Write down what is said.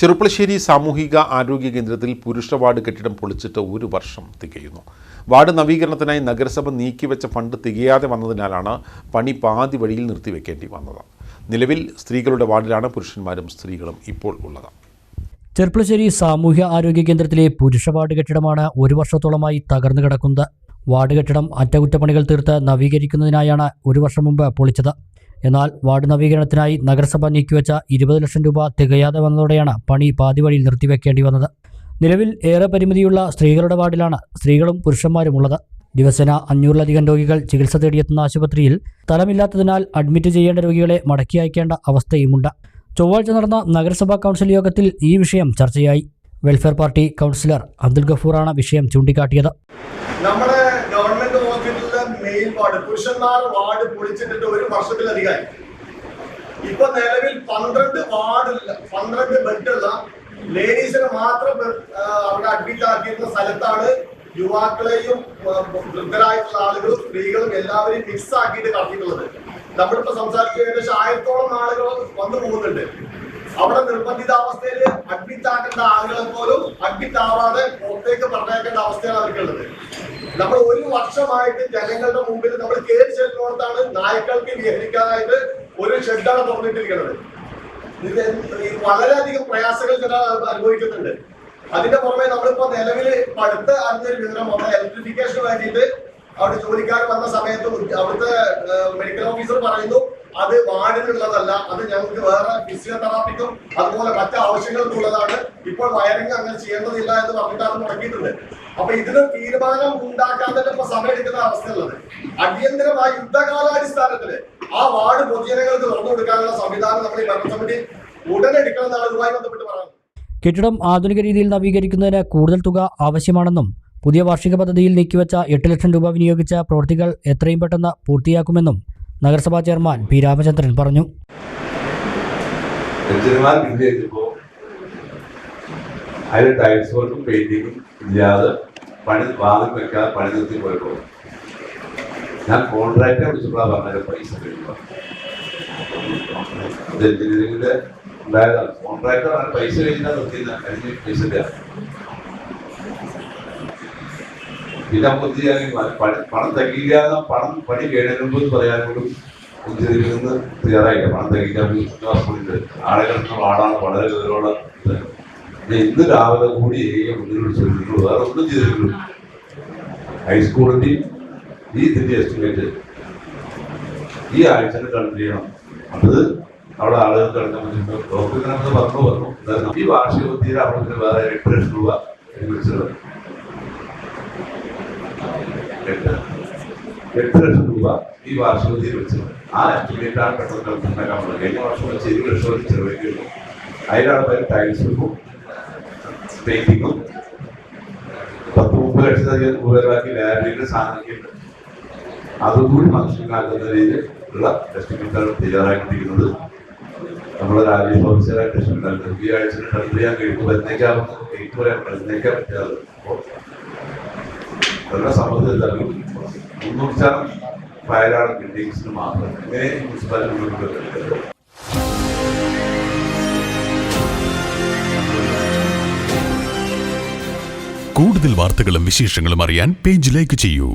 ചെറുപ്പളശ്ശേരി സാമൂഹിക ആരോഗ്യ കേന്ദ്രത്തിൽ പുരുഷ വാർഡ് കെട്ടിടം പൊളിച്ചിട്ട് ഒരു വർഷം തികയുന്നു. വാർഡ് നവീകരണത്തിനായി നഗരസഭ നീക്കിവെച്ച ഫണ്ട് തികയാതെ വന്നതിനാലാണ് പണി പാതി വഴിയിൽ നിർത്തിവെക്കേണ്ടി വന്നത്. നിലവിൽ സ്ത്രീകളുടെ വാർഡിലാണ് പുരുഷന്മാരും സ്ത്രീകളും ഇപ്പോൾ ഉള്ളത്. ചെറുപ്പളശ്ശേരി സാമൂഹ്യ ആരോഗ്യ കേന്ദ്രത്തിലെ പുരുഷ വാർഡ് കെട്ടിടമാണ് ഒരു വർഷത്തോളമായി തകർന്നു കിടക്കുന്നത്. വാർഡ് കെട്ടിടം അറ്റകുറ്റപ്പണികൾ തീർത്ത് നവീകരിക്കുന്നതിനായാണ് ഒരു വർഷം മുമ്പ് പൊളിച്ചത്. എന്നാൽ വാർഡ് നവീകരണത്തിനായി നഗരസഭ നീക്കിവെച്ച ഇരുപത് ലക്ഷം രൂപ തികയാതെ വന്നതോടെയാണ് പണി പാതിവഴിയിൽ നിർത്തിവെക്കേണ്ടി വന്നത്. നിലവിൽ ഏറെ പരിമിതിയുള്ള സ്ത്രീകളുടെ വാർഡിലാണ് സ്ത്രീകളും പുരുഷന്മാരും ഉള്ളത്. ദിവസേന അഞ്ഞൂറിലധികം രോഗികൾ ചികിത്സ തേടിയെത്തുന്ന ആശുപത്രിയിൽ സ്ഥലമില്ലാത്തതിനാൽ അഡ്മിറ്റ് ചെയ്യേണ്ട രോഗികളെ മടക്കി അയക്കേണ്ട അവസ്ഥയുമുണ്ട്. ചൊവ്വാഴ്ച നടന്ന നഗരസഭാ കൗൺസിൽ യോഗത്തിൽ ഈ വിഷയം ചർച്ചയായി. വെൽഫെയർ പാർട്ടി കൗൺസിലർ അബ്ദുൽ ഗഫൂറാണ് വിഷയം ചൂണ്ടിക്കാട്ടിയത്. നമ്മുടെ ഗവൺമെന്റ് ഹോസ്പിറ്റലിലെ മെയിൽ വാർഡ് പുരുഷന്മാർ വാർഡ് പൊളിച്ചിട്ടിട്ട് ഒരു വർഷത്തിലധികമായി ഇപ്പൊ നിലവിൽ പന്ത്രണ്ട് വാർഡില്ല പന്ത്രണ്ട് ബെഡുള്ള ലേഡീസിനെ മാത്രം അവിടെ അഡ്മിറ്റ് ആക്കിയിരുന്ന സ്ഥലത്താണ് യുവാക്കളെയും വൃദ്ധരായിട്ടുള്ള ആളുകളും സ്ത്രീകളും എല്ലാവരെയും മിക്സ് ആക്കിയിട്ട് കടത്തിയിട്ടുള്ളത്. നമ്മളിപ്പോ സംസാരിക്കുക ഏകദേശം ആയിരത്തോളം ആളുകൾ വന്നു പോകുന്നുണ്ട്. അവിടെ നിർബന്ധിതാവസ്ഥയിൽ അഡ്മിറ്റ് ആക്കേണ്ട ആളുകളെ പോലും അഡ്മിറ്റ് ആവാതെ പുറത്തേക്ക് പറഞ്ഞേക്കേണ്ട അവസ്ഥയാണ് അവർക്കുള്ളത്. നമ്മൾ ഒരു വർഷമായിട്ട് ജനങ്ങളുടെ മുമ്പിൽ നമ്മൾ കയറി ചെല്ലുന്നിടത്താണ് നായ്ക്കൾക്ക് വിഹരിക്കാനായിട്ട് ഒരു ഷെഡാണ് തുറന്നിട്ടിരിക്കുന്നത്. ഇത് വളരെയധികം പ്രയാസങ്ങൾ ചില അനുഭവിക്കുന്നുണ്ട്. അതിന്റെ പുറമെ നമ്മളിപ്പോ നിലവിൽ അടുത്ത അറിഞ്ഞൊരു വിവരം വന്ന ഇലക്ട്രിഫിക്കേഷന് വേണ്ടിയിട്ട് അവിടെ ജോലിക്കാർ വന്ന സമയത്ത് അവിടുത്തെ മെഡിക്കൽ ഓഫീസർ പറയുന്നു അത് വാർഡിനുള്ളതല്ല അത് ഞങ്ങൾക്ക് വേറെ ഫിസിയോതെറാപ്പിക്കും അതുപോലെ മറ്റു ആവശ്യങ്ങൾക്കുള്ളതാണ്. ഇപ്പോൾ വയറിംഗ് അങ്ങനെ ചെയ്യേണ്ടതില്ല എന്ന് പറഞ്ഞിട്ടാണ് മുടക്കിയിട്ടുണ്ട്. അപ്പൊ ഇതിന് തീരുമാനം ഉണ്ടാക്കാൻ തന്നെ ഇപ്പൊ സമയമെടുക്കുന്ന അവസ്ഥയുള്ളത്. അടിയന്തരമായി യുദ്ധകാലാടിസ്ഥാനത്തിൽ ആ വാർഡ് പൊതുജനങ്ങൾക്ക് തുറന്നു കൊടുക്കാനുള്ള സംവിധാനം നമ്മൾ ഈ ഭരണസമിതി ഉടനെ എടുക്കണമെന്നാണ് ഇതുമായി ബന്ധപ്പെട്ട് പറയുന്നത്. കെട്ടിടം ആധുനിക രീതിയിൽ നവീകരിക്കുന്നതിന് കൂടുതൽ തുക ആവശ്യമാണെന്നും പുതിയ വാർഷിക പദ്ധതിയിൽ നീക്കിവെച്ച എട്ട് ലക്ഷം രൂപ വിനിയോഗിച്ച പ്രവൃത്തികൾ എത്രയും പെട്ടെന്ന് പൂർത്തിയാക്കുമെന്നും നഗരസഭാ ചെയർമാൻ പി രാമചന്ദ്രൻ പറഞ്ഞു. അതിൽ ടൈൽസ് വർക്കും പെയിന്റിങ്ങും ഇല്ലാതെ പണി വാതിൽ വെക്കാതെ പണി നിർത്തി പോയപ്പോൾ ഞാൻ കോൺട്രാക്ടറെ വിളിച്ചപ്പോഴാണ് പറഞ്ഞത് പൈസ കഴിയുക ഇത് എഞ്ചിനീയറിംഗിന്റെ ഉണ്ടായതാണ്. കോൺട്രാക്ടർ പറഞ്ഞ പൈസ കഴിഞ്ഞാൽ നിർത്തിയെന്ന് കഴിഞ്ഞ് പൈസ പിന്നെ ബുദ്ധി പണി- തകില്ല പണം പണി എന്ന് പറയാൻ പോലും ഉദ്യോഗത്തിൽ തയ്യാറായില്ല. പണം തികയിക്കാൻ വിശ്വാസമുണ്ട് ആളാണ് വളരെ ഗൗരവമുള്ള ഇന്ന് രാവിലെ കൂടി മുന്നിലോട്ട് മുന്നിൽ വേറെ ഒന്നും ചെയ്തിട്ടുള്ളൂ ഹൈസ്കൂളിന്റെ ഈ ഇതിന്റെ എസ്റ്റിമേറ്റ് ഈ ആഴ്ച കളക്ട് ചെയ്യണം. അത് അവിടെ ആളുകൾ കിടക്കാൻ പറ്റുമ്പോൾ ഡോക്ടർ പറഞ്ഞു പറഞ്ഞു ഈ വാർഷിക ബുദ്ധിയിൽ അവിടെ വേറെ എട്ട് ലക്ഷം രൂപ വിളിച്ചത് എട്ട്. എട്ട് ലക്ഷം രൂപ ഈ വാർഷികത്തിൽ വെച്ച്. ആ എസ്റ്റിമേറ്റാണ് പെട്ടെന്ന് കണക്കുണ്ടാക്കാൻ പോകുന്നത് കഴിഞ്ഞ വർഷം വെച്ച് ഇരുപത് ലക്ഷം ചെലവഴിക്കുന്നു. അതിലാണ് പേര് ടൈൽസ് വെക്കും പെയിന്റിങ്ങും പത്ത് മുപ്പത് ലക്ഷത്തധികം രൂപയിലാക്കി ലാബിന്റെ സാധനങ്ങളുണ്ട് അതുകൂടി മനസ്സിലാക്കുന്ന രീതിയിൽ ഉള്ള എസ്റ്റിമേറ്റാണ് തയ്യാറാക്കിയിരിക്കുന്നത് നമ്മുടെ രാജേഷ് ഓഫീസറായിട്ട് എസ്റ്റിമേറ്റ് ഈ ആഴ്ച ടെൻഡർ ചെയ്യാൻ കഴിയുമ്പോൾ വരുന്നേക്കാവുന്ന ഡേറ്റ് വരെ വരുന്നേക്കാൻ പറ്റാതെ. വളരെ സമ്മർദ്ദത്തിൽ മുന്നൂറ് ശതമാനം ഫയലാണ് ബിൽഡിങ്സിന് മാത്രം. ഇങ്ങനെ മുനിസിപ്പാലിറ്റി കൂടുതൽ വാർത്തകളും വിശേഷങ്ങളും അറിയാൻ പേജ് ലൈക്ക് ചെയ്യൂ.